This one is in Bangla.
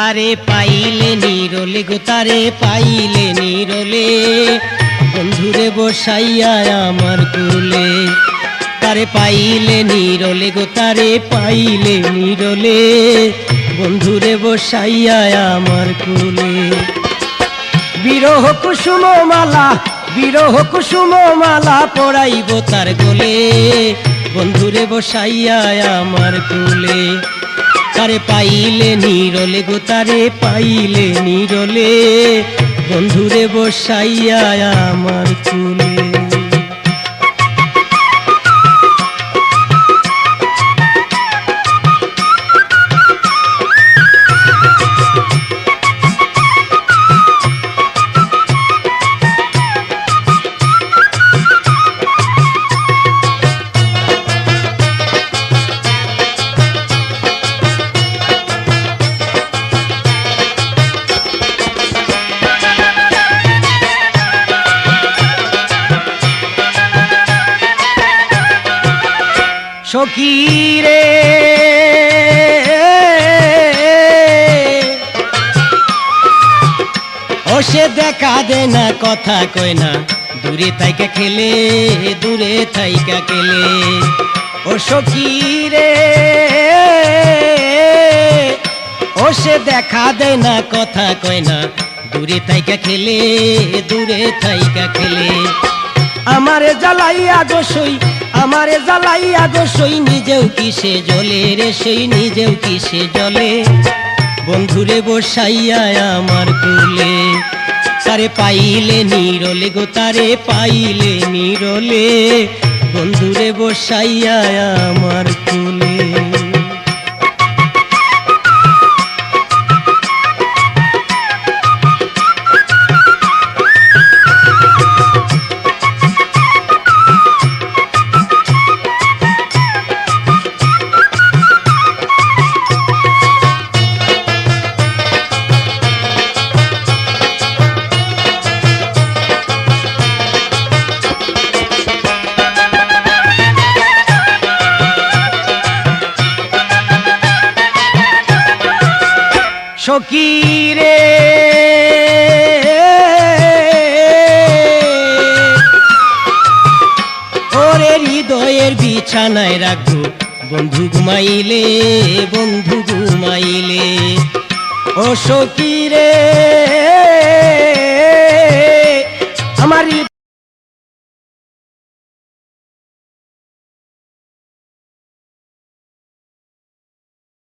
তারে পাইলে নিরলে, গো তারে পাইলে নিরলে, বন্ধুরে বসাইয়া আমার কুলে। তারে পাইলে নিরলে, গো তারে পাইলে নিরলে, বন্ধুরে বসাইয়া আমার কুলে। বিরহ কুসুম মালা, বিরহ কুসুম মালা পড়াইব তার গোলে বন্ধুরে বসাইয়া আমার কুলে। তারে পাইলে নিরলে গো তারে পাইলে নিরলে। বন্ধুরে বসাইয়া আমার কুলে সখীরে। ও সে দেখা দে না কথা কয় না। দূরে থাইকা খেলে, দূরে থাইকা খেলে। ও সখীরে। ও সে দেখা দেয় না কথা কয় না। দূরে থাইকা খেলে, দূরে থাইকা খেলে। আমারে জ্বালাইয়া গোসই আমারে জ্বালাইয়া গোসই নিজেও কিসে জলে রে, সেই নিজেও কিসে জলে? বন্ধুরে বসাইয়া আমার কুলে, তারে পাইলে নিরলে গো, তারে পাইলে নিরলে। বন্ধুরে বসাইয়া আমার কুলে। সখীরে ওরে হৃদয়ের বিছানায় রাখব বন্ধু ঘুমাইলে বন্ধু ঘুমাইলে। ও সখীরে